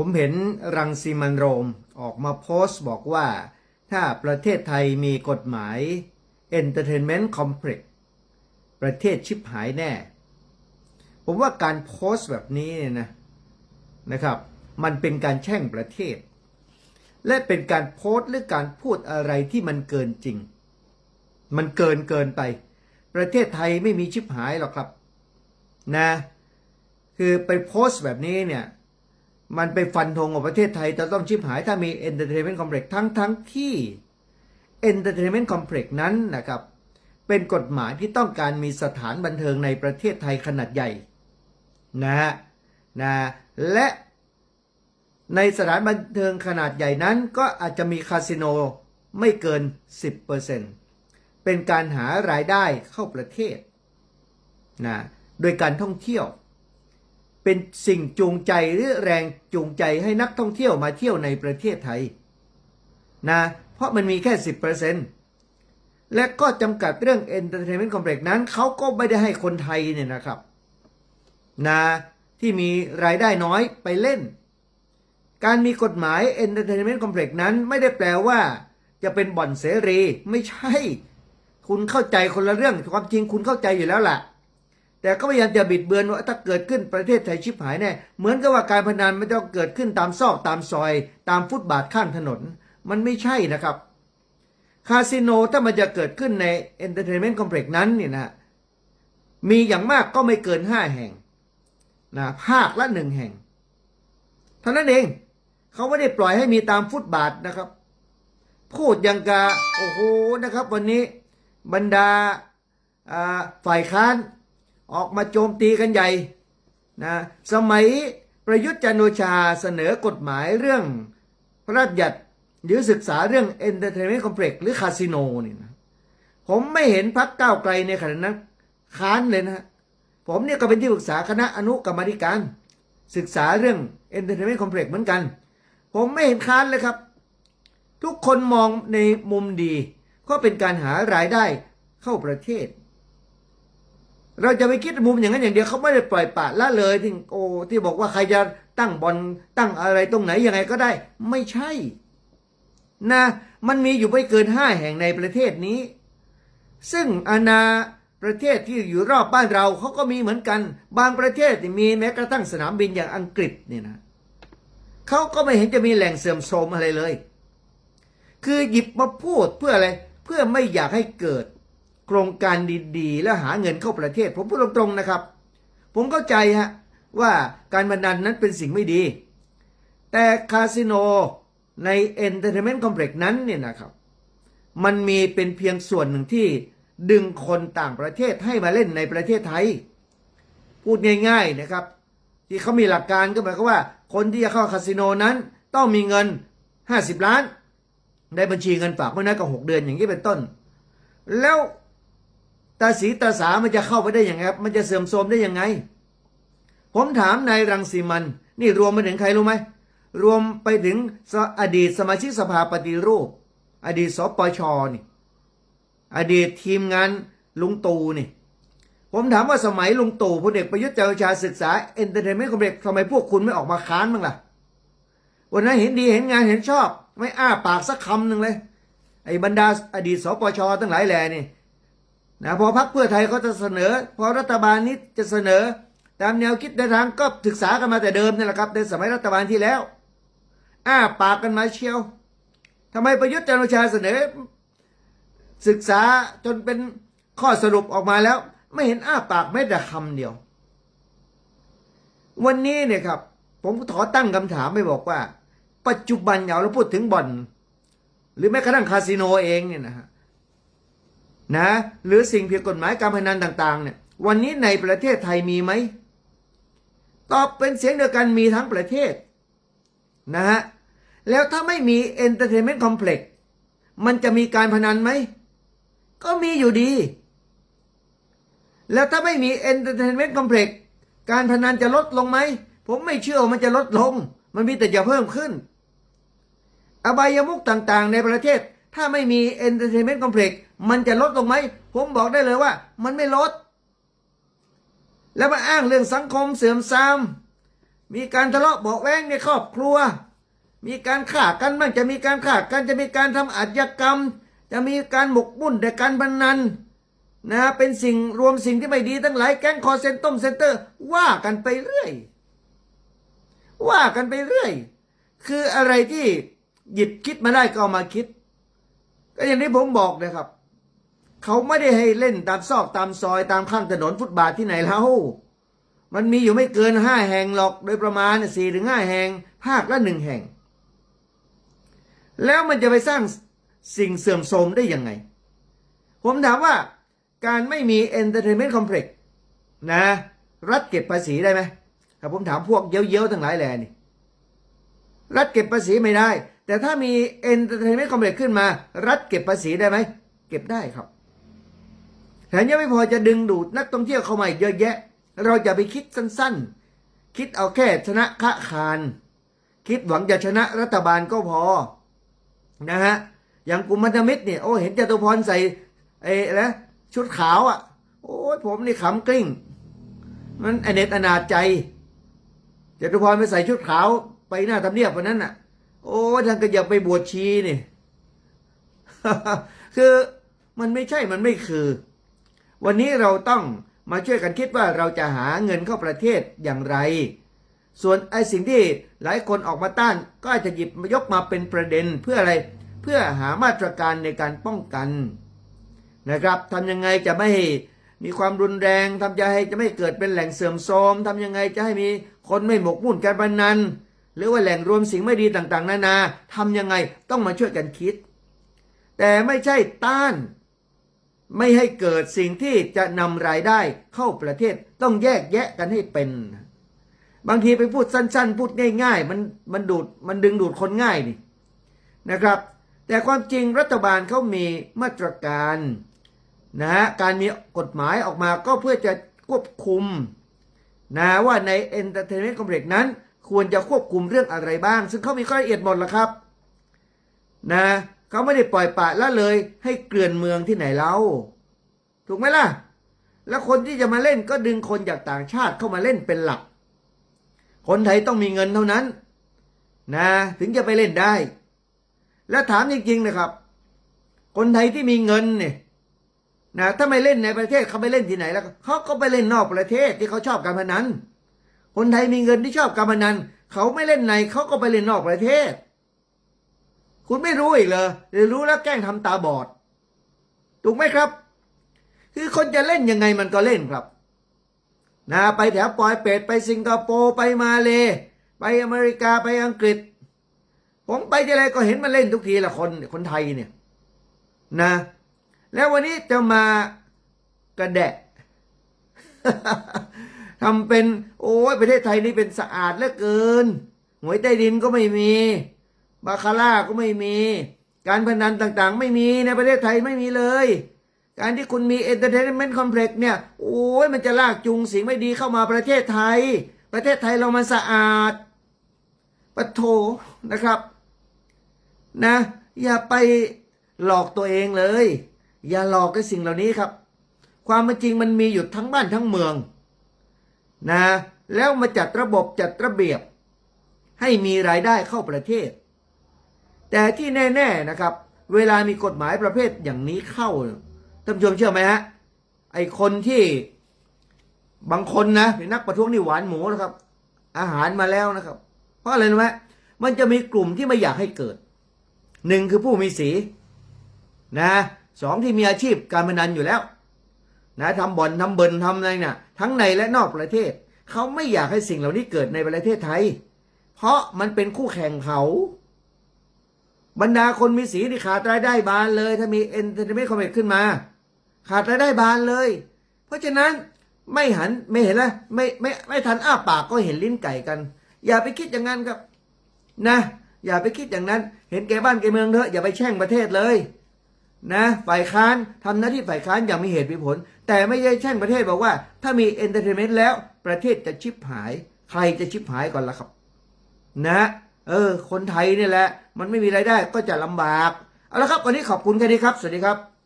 ผมเห็นรังสีมันโรมออกมาโพสต์บอกว่า ถ้าประเทศไทยมีกฎหมาย Entertainment Complex ประเทศชิบหายแน่ ผมว่าการโพสต์แบบนี้เนี่ยนะนะครับ มันเป็นการแช่งประเทศ และเป็นการโพสต์หรือการพูดอะไรที่มันเกินจริง มันเกินเกินไป ประเทศไทยไม่มีชิบหายหรอกครับนะคือไปโพสต์แบบนี้เนี่ย มันไปฟันธงว่าประเทศไทยจะต้องชิบหายถ้ามี Entertainment Complex ทั้งทั้งที่ Entertainment Complex นั้นนะครับ เป็นกฎหมายที่ต้องการมีสถานบันเทิงในประเทศไทยขนาดใหญ่นะฮะนะและในสถานบันเทิงขนาดใหญ่นั้นก็อาจจะมีคาสิโนไม่เกิน 10%เป็นการหารายได้เข้าประเทศนะโดยการท่องเที่ยว เป็นสิ่งจูงใจหรือแรงจูงใจให้นักท่องเที่ยวมาเที่ยวในประเทศไทยนะเพราะมันมีแค่ 10%และก็จำกัดเรื่อง Entertainment Complex นั้นเขาก็ไม่ได้ให้คนไทยเนี่ยนะครับนะที่มีรายได้น้อยไปเล่น การมีกฎหมาย Entertainment Complex นั้นไม่ได้แปลว่า จะเป็นบ่อนเสรีไม่ใช่ คุณเข้าใจคนละเรื่องความจริงคุณเข้าใจอยู่แล้วล่ะ แต่ก็พยายามจะบิดเบือนว่าถ้าเกิดขึ้นประเทศไทยชิบหายแน่เหมือนกับว่าการพนันมันต้องเกิดขึ้นตามซอกตามซอย ตามฟุตบาทข้างถนน มันไม่ใช่นะครับ คาสิโนถ้ามันจะเกิดขึ้นใน Entertainment Complex นั้นเนี่ยนะมีอย่างมากก็ไม่เกินห้าแห่งนะภาคละหนึ่งแห่ง เท่านั้นเองเขาไม่ได้ปล่อยให้มีตามฟุตบาทนะครับ พูดย่างกะโอ้โหนะครับ วันนี้บรรดาฝ่ายค้าน ออกมาโจมตีกันใหญ่นะสมัยประยุทธ์จันโอชาเสนอกฎหมายเรื่องพระราชบัญญัติหรือศึกษาเรื่อง Entertainment Complex หรือคาสิโนนี่นะผมไม่เห็นพักก้าวไกลในขณะนั้นค้านเลยนะผมเนี่ยก็เป็นที่ปรึกษาคณะอนุกรรมธิการ ศึกษาเรื่อง Entertainment Complex เหมือนกัน ผมไม่เห็นค้านเลยครับ ทุกคนมองในมุมดี ก็เป็นการหารายได้เข้าประเทศ เราจะไปคิดมุมอย่างนั้นอย่างเดียวเขาไม่ได้ปล่อยปละละเลยที่โอ้ที่บอกว่าใครจะตั้งบอลตั้งอะไรตรงไหนยังไงก็ได้ ไม่ใช่ นะ มันมีอยู่ไม่เกินห้าแห่งในประเทศนี้ ซึ่งอาณาประเทศที่อยู่รอบบ้านเราเขาก็มีเหมือนกัน บางประเทศมีแม้กระทั่งสนามบินอย่างอังกฤษเนี่ยนะเขาก็ไม่เห็นจะมีแหล่งเสื่อมโทรมอะไรเลย คือหยิบมาพูดเพื่ออะไร เพื่อไม่อยากให้เกิด โครงการดีๆ และหาเงินเข้าประเทศ ผมพูดตรงๆนะครับ ผมเข้าใจฮะว่าการพนันนั้นเป็นสิ่งไม่ดี แต่คาสิโนใน Entertainment Complex นั้นเนี่ยนะครับ มันมีเป็นเพียงส่วนหนึ่งที่ดึงคนต่างประเทศให้มาเล่นในประเทศไทย พูดง่าย ๆนะครับ ที่เขามีหลักการก็หมายความว่า คนที่จะเข้าคาสิโนนั้นต้องมีเงิน 50 ล้านได้บัญชีเงินฝากไม่น้อยกว่าหกเดือนอย่างนี้เป็นต้น แล้ว ตาสีตาสามันจะเข้าไปได้ยังไงครับ มันจะเสื่อมโทรมได้ยังไง ผมถามนายรังสีมัน นี่รวมไปถึงใครรู้ไหม รวมไปถึงอดีตสมาชิกสภาปฏิรูป อดีตสปชนี่ อดีตทีมงานลุงตู่นี่ ผมถามว่าสมัยลุงตู่พลเอกประยุทธ์จันทร์ชาศึกษาเอนเตอร์เทนเมนต์คอมเพล็กซ์ทำไมพวกคุณไม่ออกมาค้านบ้างล่ะ วันนั้นเห็นดีเห็นงานเห็นชอบ ไม่อ้าปากสักคำหนึ่งเลย ไอ้บรรดาอดีตสปช ทั้งหลายแหล่นี่ นะพอพักเพื่อไทยเขาจะเสนอ พอรัฐบาลนี้จะเสนอ ตามแนวคิดในทางก็ศึกษากันมาแต่เดิมนี่แหละครับในสมัยรัฐบาลที่แล้ว อ้าปากกันมาเชียวทำไมประยุทธ์จันทร์โอชาเสนอ ศึกษาจนเป็นข้อสรุปออกมาแล้ว ไม่เห็นอ้าปากแม้แต่คำเดียว วันนี้เนี่ยครับ ผมขอตั้งคำถามไม่บอกว่า ปัจจุบันเอาเราพูดถึงบ่อน หรือแม้กระทั่งคาสิโนเองเนี่ยนะฮะ นะหรือสิ่งผิดกฎหมายการพนันต่างๆเนี่ยวันนี้ในประเทศไทยมีไหมตอบเป็นเสียงเดียวกันมีทั้งประเทศนะฮะแล้วถ้าไม่มี Entertainment Complex มันจะมีการพนันไหม ก็มีอยู่ดี แล้วถ้าไม่มี Entertainment Complex การพนันจะลดลงไหม ผมไม่เชื่อมันจะลดลง มันมีแต่จะเพิ่มขึ้น อบายมุกต่างๆในประเทศ ถ้าไม่มี Entertainment Complex มันจะลดลงไหม ผมบอกได้เลยว่า มันไม่ลด แล้วมาอ้างเรื่องสังคมเสื่อมทราม มีการทะเลาะเบาแวงในครอบครัว มีการฆ่ากันบ้างจะมีการฆ่ากันจะมีการทำอาชญากรรม จะมีการหมกมุ่นในการพนันนะเป็นสิ่งรวมสิ่งที่ไม่ดีทั้งหลายแก๊งคอเซนต้มเซนเตอร์ ว่ากันไปเรื่อย ว่ากันไปเรื่อย คืออะไรที่หยิบคิดมาได้ก็เอามาคิด ก็อย่างที่ผมบอกนะครับ เขาไม่ได้ให้เล่นตามซอกตามซอยตามข้างถนนฟุตบาทที่ไหนแล้วมันมีอยู่ไม่เกินห้าแห่งหรอก โดยประมาณสี่ถึงห้าแห่ง ภาคละหนึ่งแห่ง แล้วมันจะไปสร้างสิ่งเสื่อมโทรมได้ยังไง ผมถามว่าการไม่มี Entertainment Complex นะ รัฐเก็บภาษีได้ไหมถ้าผมถามพวกเย้ยวๆทั้งหลายแหล่นี่ รัฐเก็บภาษีไม่ได้ แต่ถ้ามี Entertainment Complex ขึ้นมา รัฐเก็บภาษีได้ไหม เก็บได้ครับ แถมยังไม่พอจะดึงดูดนักท่องเที่ยวเข้ามาอีกเยอะแยะ เราจะไปคิดสั้นๆ คิดเอาแค่ชนะค้าคาร คิดหวังจะชนะรัฐบาลก็พอ นะฮะ อย่างกลุ่มพันธมิตรเนี่ย โอ้เห็นจตุพรใส่ไอ้อะไรนะชุดขาวอะ่ะ โอ้ยผมนี่ขำกลิ้ง มันอเนตอนาจใจจตุพรไปใส่ชุดขาวไปหน้าทำเนียบวันนั้นน่ะ โอ้ท่านก็อยากไปบวชชีนี่ คือมันไม่ใช่มันไม่คือ วันนี้เราต้องมาช่วยกันคิดว่าเราจะหาเงินเข้าประเทศอย่างไร ส่วนไอ้สิ่งที่หลายคนออกมาต้านก็อาจจะหยิบยกมาเป็นประเด็นเพื่ออะไร เพื่อหามาตรการในการป้องกันนะครับทำยังไงจะไม่มีความรุนแรงทำยังไงจะไม่เกิดเป็นแหล่งเสื่อมโทรมทำยังไงจะให้มีคนไม่หมกมุ่นการพนันหรือว่าแหล่งรวมสิ่งไม่ดีต่างๆ นานาทำยังไงต้องมาช่วยกันคิด แต่ไม่ใช่ต้าน ไม่ให้เกิดสิ่งที่จะนำรายได้เข้าประเทศต้องแยกแยะกันให้เป็น บางทีไปพูดสั้น ๆ พูดง่าย ๆ มันมันดูดมันดึงดูดคนง่ายนี่นะครับ แต่ความจริงรัฐบาลเขามีมาตรการนะฮะการมีกฎหมายออกมาก็เพื่อจะควบคุมนะว่าใน Entertainment Complex นั้น ควรจะควบคุมเรื่องอะไรบ้าง ซึ่งเขามีข้อละเอียดหมดแล้วครับ นะ เขาไม่ได้ปล่อยปะละเลย ให้เกลื่อนเมืองที่ไหนเล่าถูกไหมล่ะ แล้วคนที่จะมาเล่นก็ดึงคนจากต่างชาติเข้ามาเล่นเป็นหลัก คนไทยต้องมีเงินเท่านั้น นะ ถึงจะไปเล่นได้ แล้วถามจริงๆนะครับ คนไทยที่มีเงินเนี่ยนะถ้าไม่เล่นในประเทศเขาไปเล่นที่ไหนแล้วเขาก็ไปเล่นนอกประเทศที่เขาชอบการพนันคนไทยมีเงินที่ชอบการพนันเขาไม่เล่นในเขาก็ไปเล่นนอกประเทศ คุณไม่รู้อีกเหรอหรือรู้แล้วแกล้งทำตาบอด ถูกไหมครับ คือคนจะเล่นยังไงมันก็เล่นครับ นะไปแถวปอยเป็ดไปสิงคโปร์ไปมาเล ไปอเมริกาไปอังกฤษ ผมไปที่ไรก็เห็นมันเล่นทุกทีละคนคนไทยเนี่ยนะ แล้ววันนี้จะมากระแดะทำเป็น โอ้ยประเทศไทยนี่เป็นสะอาดเหลือเกินหวยใต้ดินก็ไม่มี บาคาร่าก็ไม่มี การพนันต่างๆ ไม่มีในประเทศไทยไม่มีเลย การที่คุณมีเอนเตอร์เทนเมนต์คอมเพล็กซ์เนี่ย โอ้ยมันจะลากจูงสิ่งไม่ดีเข้ามาประเทศไทย ประเทศไทยเรามันสะอาดปะโถนะครับนะ อย่าไปหลอกตัวเองเลย อย่าหลอกกับสิ่งเหล่านี้ครับ ความจริงมันมีอยู่ทั้งบ้านทั้งเมืองนะแล้วมาจัดระบบจัดระเบียบ ให้มีรายได้เข้าประเทศ แต่ที่แน่ ๆนะครับ เวลามีกฎหมายประเภทอย่างนี้เข้าท่านผู้ชมเชื่อไหมฮะไอคนที่บางคนนะเป็นนักประท้วงนี่หวานหมูนะครับ อาหารมาแล้วนะครับ เพราะอะไรรู้ไหมมันจะมีกลุ่มที่ไม่อยากให้เกิดหนึ่งคือผู้มีสีนะสองที่มีอาชีพการพนันอยู่แล้ว นะทำบ่อนทำเบินทำอะไรเนี่ยทั้งในและนอกประเทศ เขาไม่อยากให้สิ่งเหล่านี้เกิดในประเทศไทย เพราะมันเป็นคู่แข่งเขา บรรดาคนมีสีที่ขาดรายได้บานเลย ถ้ามีเอนเตอร์เทนเมนต์คอมเมขึ้นมา ขาดรายได้บานเลย เพราะฉะนั้นไม่หันไม่เห็นละไม่ไม่ไม่ทันอ้าปากก็เห็นลิ้นไก่กัน อย่าไปคิดอย่างนั้นครับนะ อย่าไปคิดอย่างนั้น เห็นแก่บ้านแก่เมืองเถอะอย่าไปแช่งประเทศเลย นะ ฝ่ายค้านทำหน้าที่ฝ่ายค้านอย่างมีเหตุมีผล แต่ไม่ใช่แช่งประเทศบอกว่า ถ้ามีเอนเตอร์เทนเมนต์แล้วประเทศจะชิบหาย ใครจะชิบหายก่อนล่ะครับ นะ เออ คนไทยนี่แหละ มันไม่มีไรายได้ก็จะลำบาก เอาละครับ วันนี้ขอบคุณแค่นี้ครับ สวัสดีครับ